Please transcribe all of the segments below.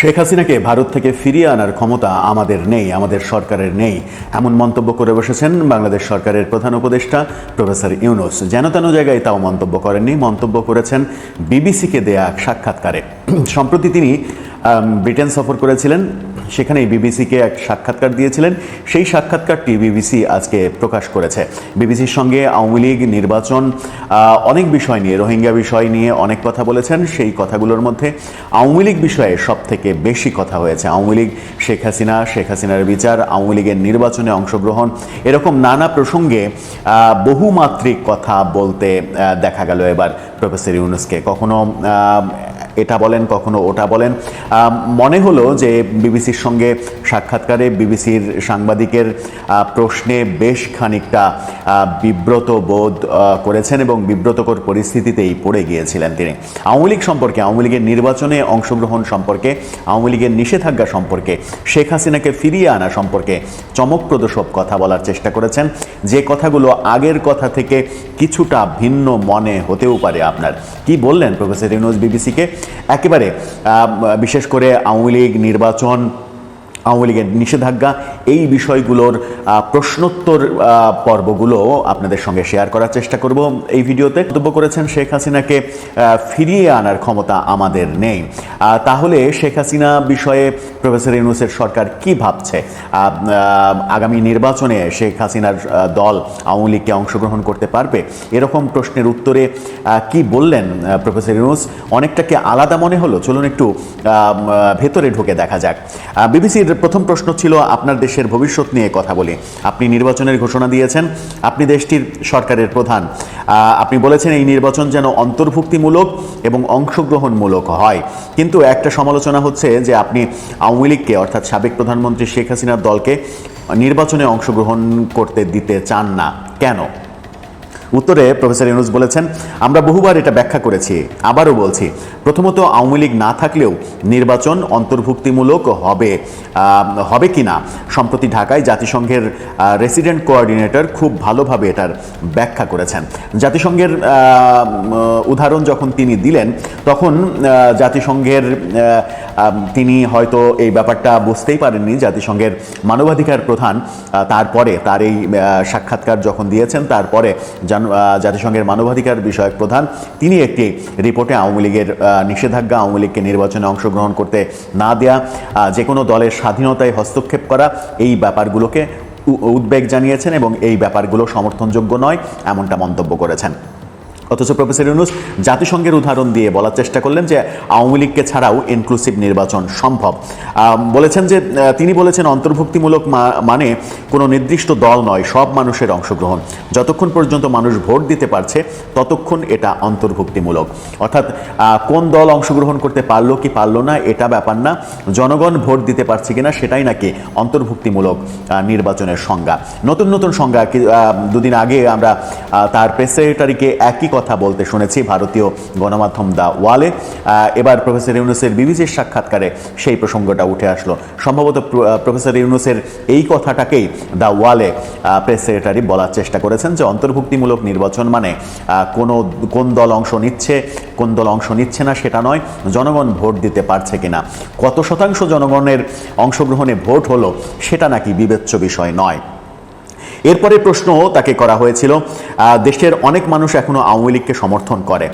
শেখ হাসিনাকে ভারত থেকে ফিরিয়ে আনার ক্ষমতা আমাদের নেই, আমাদের সরকারের নেই। এমন মন্তব্য করে বসেছেন বাংলাদেশ সরকারের প্রধান উপদেষ্টা প্রফেসর ইউনুস। যেন তেন জায়গায় তাও মন্তব্য করেননি। মন্তব্য করেছেন বিবিসিকে দেয়া সাক্ষাৎকারে। সম্প্রতি তিনি ব্রিটেন সফর করেছিলেন। সেখানেই বিবিসিকে এক সাক্ষাৎকার দিয়েছিলেন। সেই সাক্ষাৎকারটি বিবিসি আজকে প্রকাশ করেছে। বিবিসির সঙ্গে আওয়ামী লীগ নির্বাচন অনেক বিষয় নিয়ে, রোহিঙ্গা বিষয় নিয়ে অনেক কথা বলেছেন। সেই কথাগুলোর মধ্যে আওয়ামী লীগ বিষয়ে সব থেকে বেশি কথা হয়েছে। আওয়ামী লীগ, শেখ হাসিনা, শেখ হাসিনার বিচার, আওয়ামী লীগের নির্বাচনে অংশগ্রহণ, এরকম নানা প্রসঙ্গে বহুমাত্রিক কথা বলতে দেখা গেল এবার প্রফেসর ইউনুসকে। কখনো এটা বলেন, কখনো ওটা বলেন। মনে হলো যে বিবিসির সঙ্গে সাক্ষাৎকারে বিবিসির সাংবাদিকের প্রশ্নে বেশ খানিকটা বিব্রত বোধ করেছেন এবং বিব্রতকর পরিস্থিতিতেই পড়ে গিয়েছিলেন তিনি। আওয়ামী লীগ সম্পর্কে, আওয়ামী লীগের নির্বাচনে অংশগ্রহণ সম্পর্কে, আওয়ামী লীগের নিষেধাজ্ঞা সম্পর্কে, শেখ হাসিনাকে ফিরিয়ে আনা সম্পর্কে চমকপ্রদ সব কথা বলার চেষ্টা করেছেন। যে কথাগুলো আগের কথা থেকে কিছুটা ভিন্ন মনে হতেও পারে আপনার। কি বললেন প্রফেসর ইউনুস বিবিসিকে? একেবারে বিশেষ করে আওয়ামী লীগ নির্বাচন আওয়ামী লীগের নিষেধাজ্ঞা, এই বিষয়গুলোর প্রশ্নোত্তর পর্বগুলো আপনাদের সঙ্গে শেয়ার করার চেষ্টা করব এই ভিডিওতে। মন্তব্য করেছেন শেখ হাসিনাকে ফিরিয়ে আনার ক্ষমতা আমাদের নেই। তাহলে শেখ হাসিনা বিষয়ে প্রফেসর ইউনুসের সরকার কি ভাবছে? আগামী নির্বাচনে শেখ হাসিনার দল আওয়ামী লীগকে অংশগ্রহণ করতে পারবে? এরকম প্রশ্নের উত্তরে কি বললেন প্রফেসর ইউনুস? অনেকটাকে আলাদা মনে হলো? চলুন একটু ভেতরে ঢুকে দেখা যাক। বিবিসির প্রথম প্রশ্ন ছিল আপনার দেশের ভবিষ্যৎ নিয়ে কথা বলি। আপনি নির্বাচনের ঘোষণা দিয়েছেন, আপনি দেশটির সরকারের প্রধান। আপনি বলেছেন এই নির্বাচন যেন অন্তর্ভুক্তিমূলক এবং অংশগ্রহণমূলক হয়। কিন্তু একটা সমালোচনা হচ্ছে যে আপনি আওয়ামী লীগকে, অর্থাৎ সাবেক প্রধানমন্ত্রী শেখ হাসিনার দলকে নির্বাচনে অংশগ্রহণ করতে দিতে চান না। কেন? উত্তরে প্রফেসর ইউনুস বলেছেন, আমরা বহুবার এটা ব্যাখ্যা করেছি, আবারও বলছি, প্রথমত আওয়ামী লীগ না থাকলেও নির্বাচন অন্তর্ভুক্তিমূলক হবে হবে কি না সম্প্রতি ঢাকায় জাতিসংঘের রেসিডেন্ট কোঅর্ডিনেটর খুব ভালোভাবে এটার ব্যাখ্যা করেছেন। জাতিসংঘের উদাহরণ যখন তিনি দিলেন, তখন জাতিসংঘের তিনি হয়তো এই ব্যাপারটা বুঝতেই পারেননি, জাতিসংঘের মানবাধিকার প্রধান তারপরে তার এই সাক্ষাৎকার যখন দিয়েছেন, তারপরে জাতিসংঘের মানবাধিকার বিষয়ক প্রধান। তিনি একটি রিপোর্টে আওয়ামী লীগের নিষেধাজ্ঞা আওয়ামী লীগকে নির্বাচনে অংশগ্রহণ করতে না দেয়া যে কোনো দলের স্বাধীনতায় হস্তক্ষেপ করা, এই ব্যাপারগুলোকে উদ্বেগ জানিয়েছেন এবং এই ব্যাপারগুলো সমর্থনযোগ্য নয়, এমনটা মন্তব্য করেছেন। অথচ প্রফেসর ইউনুস, জাতিসংঘের উদাহরণ দিয়ে বলার চেষ্টা করলেন যে আওয়ামী লীগকে ছাড়াও ইনক্লুসিভ নির্বাচন সম্ভব। বলেছেন যে তিনি বলেছেন অন্তর্ভুক্তিমূলক মানে কোনো নির্দিষ্ট দল নয়, সব মানুষের অংশগ্রহণ। যতক্ষণ পর্যন্ত মানুষ ভোট দিতে পারছে, ততক্ষণ এটা অন্তর্ভুক্তিমূলক। অর্থাৎ কোন দল অংশগ্রহণ করতে পারল কি পারল না, এটা ব্যাপার না। জনগণ ভোট দিতে পারছে কিনা, সেটাই নাকি অন্তর্ভুক্তিমূলক নির্বাচনের সংজ্ঞা। নতুন নতুন সংজ্ঞা দুদিন আগে আমরা তার প্রেস সেক্রেটারিকে একই কথা বলতে শুনেছি, ভারতীয় গণমাধ্যম দা ওয়ালে। এবার প্রফেসর ইউনুসের বিবিসির সাক্ষাৎকারে সেই প্রসঙ্গটা উঠে আসলো। সম্ভবত প্রফেসর ইউনুসের এই কথাটাকেই দা ওয়ালে প্রেস সেক্রেটারি বলার চেষ্টা করেছেন যে অন্তর্ভুক্তিমূলক নির্বাচন মানে কোনো, কোন দল অংশ নিচ্ছে, কোন দল অংশ নিচ্ছে না সেটা নয়, জনগণ ভোট দিতে পারছে কিনা। কত শতাংশ জনগণের অংশগ্রহণে ভোট হলো সেটা নাকি বিবেচ্য বিষয় নয়। এরপরে প্রশ্ন তাকে করা হয়েছিল দেশের অনেক মানুষ এখনও আওয়ামী লীগকে সমর্থন করে।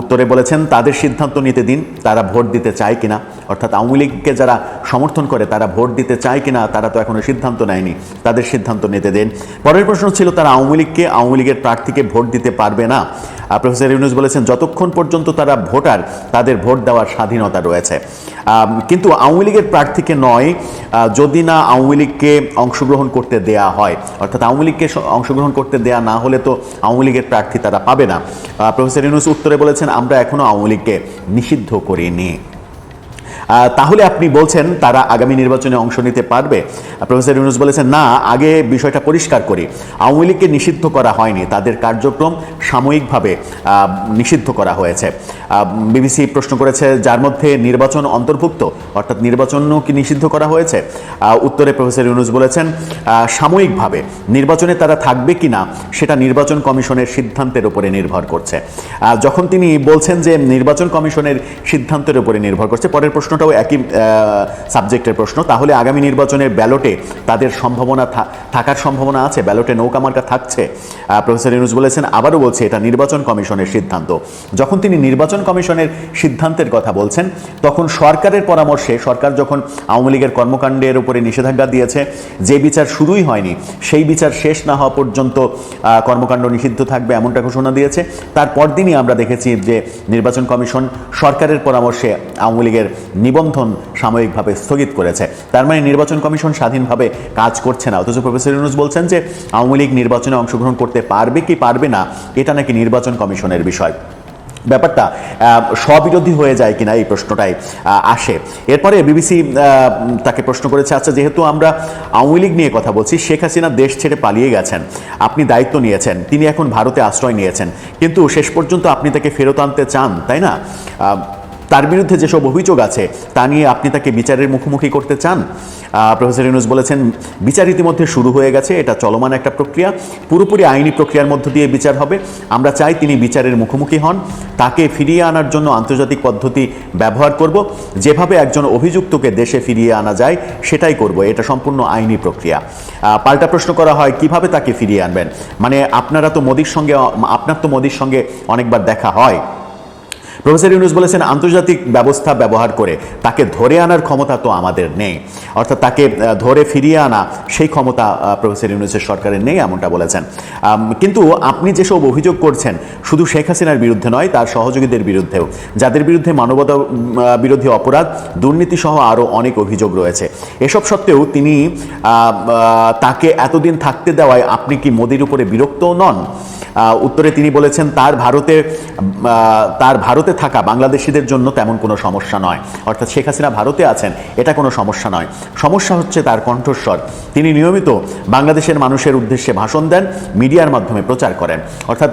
উত্তরে বলেছেন, তাদের সিদ্ধান্ত নিতে দিন, তারা ভোট দিতে চায় কিনা। অর্থাৎ আওয়ামী লীগকে যারা সমর্থন করে, তারা ভোট দিতে চায় কিনা, তারা তো এখনও সিদ্ধান্ত নেয়নি। তাদের সিদ্ধান্ত নিতে দিন। পরের প্রশ্ন ছিল, তারা আওয়ামী লীগকে, আওয়ামী লীগের প্রার্থীকে ভোট দিতে পারবে না? প্রফেসর ইউনুস বলেছেন, যতক্ষণ পর্যন্ত তারা ভোটার, তাদের ভোট দেওয়ার স্বাধীনতা রয়েছে। কিন্তু আওয়ামী লীগের প্রার্থীকে নয় যদি না আওয়ামী লীগকে অংশগ্রহণ করতে দেয়া হয়, অর্থাৎ আওয়ামী লীগকে অংশগ্রহণ করতে দেয়া না হলে তো আওয়ামী লীগের প্রার্থী তারা পাবে না। প্রফেসর ইউনুস উত্তরে বলেছেন, আমরা এখনও আওয়ামী লীগকে নিষিদ্ধ করিনি। তাহলে আপনি বলছেন তারা আগামী নির্বাচনে অংশ নিতে পারবে। প্রফেসর ইউনুস বলেছেন, না, আগে বিষয়টা পরিষ্কার করি। আওয়ামী লীগকে নিষিদ্ধ করা হয়নি। তাদের কার্যক্রম সাময়িকভাবে নিষিদ্ধ করা হয়েছে। বিবিসি প্রশ্ন করেছে, যার মধ্যে নির্বাচন অন্তর্ভুক্ত, অর্থাৎ নির্বাচনও কি নিষিদ্ধ করা হয়েছে? উত্তরে প্রফেসর ইউনুস বলেছেন সাময়িকভাবে। নির্বাচনে তারা থাকবে কি না, সেটা নির্বাচন কমিশনের সিদ্ধান্তের উপরে নির্ভর করছে। যখন তিনি বলছেন যে নির্বাচন কমিশনের সিদ্ধান্তের উপরে নির্ভর করছে, পরের প্রশ্নটা প্রশ্নটাও একই সাবজেক্টের প্রশ্ন। তাহলে আগামী নির্বাচনের ব্যালটে তাদের সম্ভাবনা থাকার সম্ভাবনা আছে, ব্যালটে নৌকা মার্কা থাকছে প্রফেসর ইউনুস বলেছেন, আবারও বলছে, এটা নির্বাচন কমিশনের সিদ্ধান্ত। যখন তিনি নির্বাচন কমিশনের সিদ্ধান্তের কথা বলছেন, তখন সরকারের পরামর্শে, সরকার যখন আওয়ামী লীগের কর্মকাণ্ডের উপরে নিষেধাজ্ঞা দিয়েছে, যে বিচার শুরুই হয়নি, সেই বিচার শেষ না হওয়া পর্যন্ত কর্মকাণ্ড নিষিদ্ধ থাকবে এমনটা ঘোষণা দিয়েছে। তারপর দিনই আমরা দেখেছি যে নির্বাচন কমিশন সরকারের পরামর্শে আওয়ামী লীগের নিবন্ধন সাময়িকভাবে স্থগিত করেছে। তার মানে নির্বাচন কমিশন স্বাধীনভাবে কাজ করছে না। অথচ প্রফেসর ইউনুস বলছেন যে, আওয়ামী লীগ নির্বাচনে অংশগ্রহণ করতে পারবে কি পারবে না, এটা নাকি নির্বাচন কমিশনের বিষয়। ব্যাপারটা স্ববিরোধী হয়ে যায় কিনা এই প্রশ্নটাই আসে। এরপরে বিবিসি তাকে প্রশ্ন করেছে আচ্ছা যেহেতু আমরা আওয়ামী লীগ নিয়ে কথা বলছি, শেখ হাসিনা দেশ ছেড়ে পালিয়ে গেছেন, আপনি দায়িত্ব নিয়েছেন, তিনি এখন ভারতে আশ্রয় নিয়েছেন, কিন্তু শেষ পর্যন্ত আপনি তাকে ফেরত আনতে চান, তাই না? তার বিরুদ্ধে যেসব অভিযোগ আছে, তা নিয়ে আপনি তাকে বিচারের মুখোমুখি করতে চান? প্রফেসর ইউনুস বলেছেন, বিচার ইতিমধ্যে শুরু হয়ে গেছে, এটা চলমান একটা প্রক্রিয়া। পুরোপুরি আইনি প্রক্রিয়ার মধ্য দিয়ে বিচার হবে। আমরা চাই তিনি বিচারের মুখোমুখি হন। তাকে ফিরিয়ে আনার জন্য আন্তর্জাতিক পদ্ধতি ব্যবহার করব। যেভাবে একজন অভিযুক্তকে দেশে ফিরিয়ে আনা যায়, সেটাই করব। এটা সম্পূর্ণ আইনি প্রক্রিয়া। পাল্টা প্রশ্ন করা হয়, কীভাবে তাকে ফিরিয়ে আনবেন? মানে আপনারা তো মোদির সঙ্গে, আপনার তো মোদির সঙ্গে অনেকবার দেখা হয়। প্রফেসর ইউনুস বলেছেন, আন্তর্জাতিক ব্যবস্থা ব্যবহার করে তাকে ধরে আনার ক্ষমতা তো আমাদের নেই। অর্থাৎ তাকে ধরে ফিরিয়ে আনা সেই ক্ষমতা প্রফেসর ইউনুসের সরকারের নেই এমনটা বলেছেন। কিন্তু আপনি যেসব অভিযোগ করছেন, শুধু শেখ হাসিনার বিরুদ্ধে নয়, তার সহযোগীদের বিরুদ্ধেও। যাদের বিরুদ্ধে মানবতা বিরোধী অপরাধ দুর্নীতি সহ আরও অনেক অভিযোগ রয়েছে। এসব সত্ত্বেও তিনি তাকে এতদিন থাকতে দেওয়ায় আপনি কি মোদির উপরে বিরক্তও নন? উত্তরে তিনি বলেছেন, তার ভারতে তার ভারতে থাকা বাংলাদেশিদের জন্য তেমন কোনো সমস্যা নয়। অর্থাৎ শেখ হাসিনা ভারতে আছেন, এটা কোনো সমস্যা নয়। সমস্যা হচ্ছে তার কণ্ঠস্বর। তিনি নিয়মিত বাংলাদেশের মানুষের উদ্দেশ্যে ভাষণ দেন, মিডিয়ার মাধ্যমে প্রচার করেন। অর্থাৎ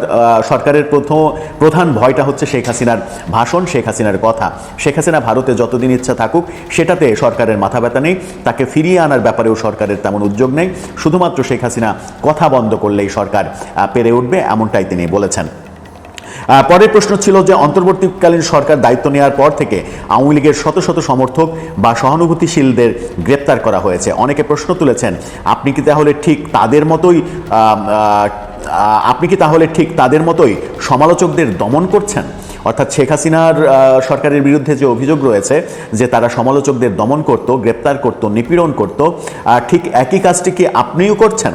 সরকারের প্রথম, প্রধান ভয়টা হচ্ছে শেখ হাসিনার ভাষণ, শেখ হাসিনার কথা। শেখ হাসিনা ভারতে যতদিন ইচ্ছা থাকুক, সেটাতে সরকারের মাথা ব্যথা নেই। তাকে ফিরিয়ে আনার ব্যাপারেও সরকারের তেমন উদ্যোগ নেই। শুধুমাত্র শেখ হাসিনা কথা বন্ধ করলেই সরকার পেরে উঠবে, এমনটাই তিনি বলেছেন। পরের প্রশ্ন ছিল যে অন্তর্বর্তীকালীন সরকার দায়িত্ব নেওয়ার পর থেকে আওয়ামী লীগের শত শত সমর্থক বা সহানুভূতিশীলদের গ্রেপ্তার করা হয়েছে। অনেকে প্রশ্ন তুলেছেন, আপনি কি তাহলে ঠিক তাদের মতোই আপনি কি তাহলে ঠিক তাদের মতোই সমালোচকদের দমন করছেন? অর্থাৎ শেখ হাসিনার সরকারের বিরুদ্ধে যে অভিযোগ রয়েছে যে তারা সমালোচকদের দমন করত, গ্রেপ্তার করত, নিপীড়ন করত ঠিক একই কাজটি কি আপনিও করছেন?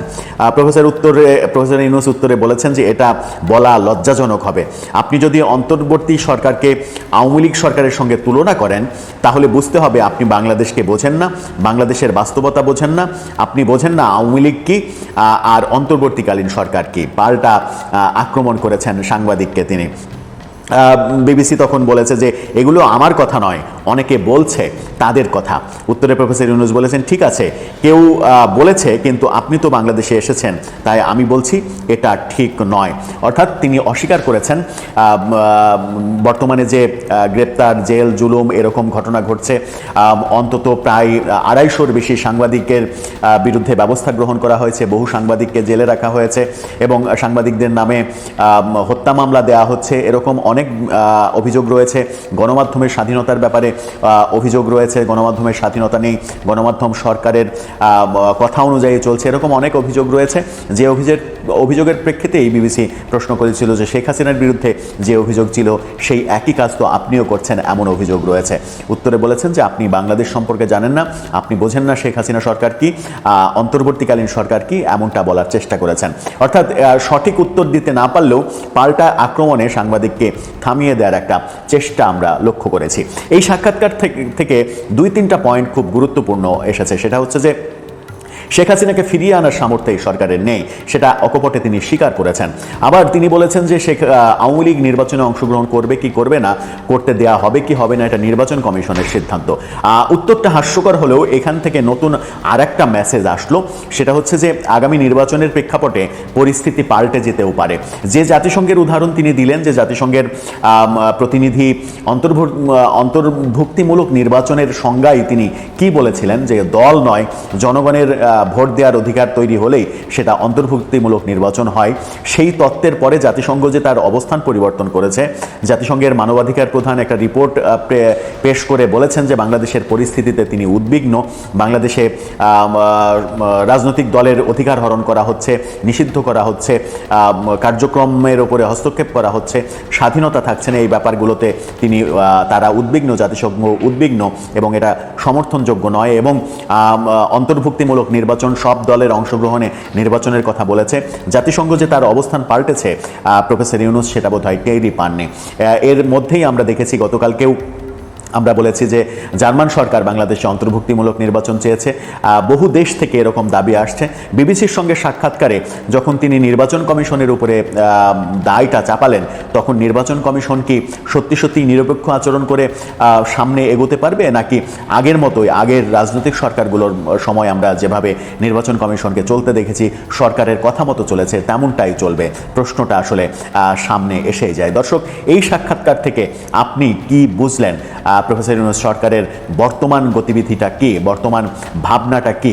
প্রফেসর উত্তরে, প্রফেসর ইউনুস উত্তরে বলেছেন যে এটা বলা লজ্জাজনক হবে। আপনি যদি অন্তর্বর্তী সরকারকে আওয়ামী লীগ সরকারের সঙ্গে তুলনা করেন, তাহলে বুঝতে হবে আপনি বাংলাদেশকে বোঝেন না, বাংলাদেশের বাস্তবতা বোঝেন না, আপনি বোঝেন না আওয়ামী লীগ কি আর অন্তর্বর্তীকালীন সরকার কি। পাল্টা আক্রমণ করেছেন সাংবাদিককে তিনি। বিবিসি তখন বলেছে যে এগুলো আমার কথা নয়, অনেকে বলছে তাদের কথা। উত্তরে প্রফেসর ইউনুস বলেছেন, ঠিক আছে, কেউ বলেছে, কিন্তু আপনি তো বাংলাদেশে এসেছেন, তাই আমি বলছি এটা ঠিক নয়। অর্থাৎ তিনি অস্বীকার করেছেন বর্তমানে যে গ্রেপ্তার, জেল, জুলুম এরকম ঘটনা ঘটছে অন্তত প্রায় আড়াইশোর বেশি সাংবাদিকের বিরুদ্ধে ব্যবস্থা গ্রহণ করা হয়েছে, বহু সাংবাদিককে জেলে রাখা হয়েছে এবং সাংবাদিকদের নামে হত্যা মামলা দেওয়া হচ্ছে, এরকম অনেক অভিযোগ রয়েছে। গণমাধ্যমের স্বাধীনতার ব্যাপারে অভিযোগ রয়েছে। গণমাধ্যমের স্বাধীনতা নেই। গণমাধ্যম সরকারের কথা অনুযায়ী চলছে। এরকম অনেক অভিযোগ রয়েছে। যে অভিযোগ, অভিযোগের প্রেক্ষিতেই বিবিসি প্রশ্ন করেছিল যে শেখ হাসিনার বিরুদ্ধে যে অভিযোগ ছিল, সেই একই কাজ তো আপনিও করছেন, এমন অভিযোগ রয়েছে। উত্তরে বলেছেন যে আপনি বাংলাদেশ সম্পর্কে জানেন না, আপনি বোঝেন না শেখ হাসিনা সরকার কি অন্তর্বর্তীকালীন সরকার কি, এমনটা বলার চেষ্টা করেছেন। অর্থাৎ সঠিক উত্তর দিতে না পারলেও পাল্টা আক্রমণে সাংবাদিককে থামিয়ে দেওয়ার একটা চেষ্টা আমরা লক্ষ্য করেছি। এই সাক্ষাৎকার থেকে- দুই তিনটা পয়েন্ট খুব গুরুত্বপূর্ণ এসেছে। সেটা হচ্ছে যে শেখ হাসিনাকে ফিরিয়ে আনার সামর্থ্য এই সরকারের নেই। সেটা অকপটে তিনি স্বীকার করেছেন। আবার তিনি বলেছেন যে শেখ আওয়ামী লীগ নির্বাচনে অংশগ্রহণ করবে কি করবে না, করতে দেয়া হবে কি হবে না, এটা নির্বাচন কমিশনের সিদ্ধান্ত। উত্তরটা হাস্যকর হলেও এখান থেকে নতুন আর একটা মেসেজ আসলো। সেটা হচ্ছে যে আগামী নির্বাচনের প্রেক্ষাপটে পরিস্থিতি পাল্টে যেতেও পারে। যে জাতিসংঘের উদাহরণ তিনি দিলেন যে জাতিসংঘের প্রতিনিধি অন্তর্ভু- অন্তর্ভুক্তিমূলক নির্বাচনের সংজ্ঞায় তিনি কি বলেছিলেন যে দল নয়, জনগণের ভোট দেওয়ার অধিকার তৈরি হলেই সেটা অন্তর্ভুক্তিমূলক নির্বাচন হয়। সেই তত্ত্বের পরে জাতিসংঘ যে তার অবস্থান পরিবর্তন করেছে, জাতিসংঘের মানবাধিকার প্রধান একটা রিপোর্ট পেশ করে বলেছেন যে বাংলাদেশের পরিস্থিতিতে তিনি উদ্বিগ্ন। বাংলাদেশে রাজনৈতিক দলের অধিকার হরণ করা হচ্ছে, নিষিদ্ধ করা হচ্ছে কার্যক্রমের ওপরে হস্তক্ষেপ করা হচ্ছে, স্বাধীনতা থাকছে না এই ব্যাপারগুলোতে তিনি তারা উদ্বিগ্ন, জাতিসংঘ উদ্বিগ্ন এবং এটা সমর্থনযোগ্য নয় এবং অন্তর্ভুক্তিমূলক নির্বাচন সব দলের অংশগ্রহণে নির্বাচনের কথা বলেছে। জাতিসংঘ যে তার অবস্থান পাল্টেছে প্রফেসর ইউনুস সেটা বোধ হয় টেরই পাননি। এর মধ্যেই আমরা দেখেছি গতকালকেও আমরা বলেছি যে জার্মান সরকার বাংলাদেশে অন্তর্ভুক্তিমূলক নির্বাচন চেয়েছে বহু দেশ থেকে এরকম দাবি আসছে। বিবিসির সঙ্গে সাক্ষাৎকারে যখন তিনি নির্বাচন কমিশনের উপরে দায়টা চাপালেন, তখন নির্বাচন কমিশন কি সত্যি সত্যি নিরপেক্ষ আচরণ করে সামনে এগোতে পারবে, নাকি আগের মতোই আগের রাজনৈতিক সরকারগুলোর সময় আমরা যেভাবে নির্বাচন কমিশনকে চলতে দেখেছি, সরকারের কথা মতো চলেছে, তেমনটাই চলবে? প্রশ্নটা আসলে সামনে এসেই যায়। দর্শক, এই সাক্ষাৎকার থেকে আপনি কি বুঝলেন? প্রফেসর ইউনুস সরকারের বর্তমান গতিবিধিটা কি? বর্তমান ভাবনাটা কি?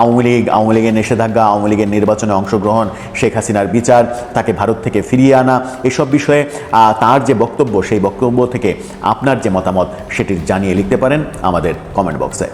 আওয়ামী লীগ, আওয়ামী লীগের নিষেধাজ্ঞা, আওয়ামী লীগের নির্বাচনে অংশগ্রহণ, শেখ হাসিনার বিচার, তাকে ভারত থেকে ফিরিয়ে আনা, এসব বিষয়ে তার যে বক্তব্য, সেই বক্তব্য থেকে আপনার যে মতামত, সেটি জানিয়ে লিখতে পারেন আমাদের কমেন্ট বক্সে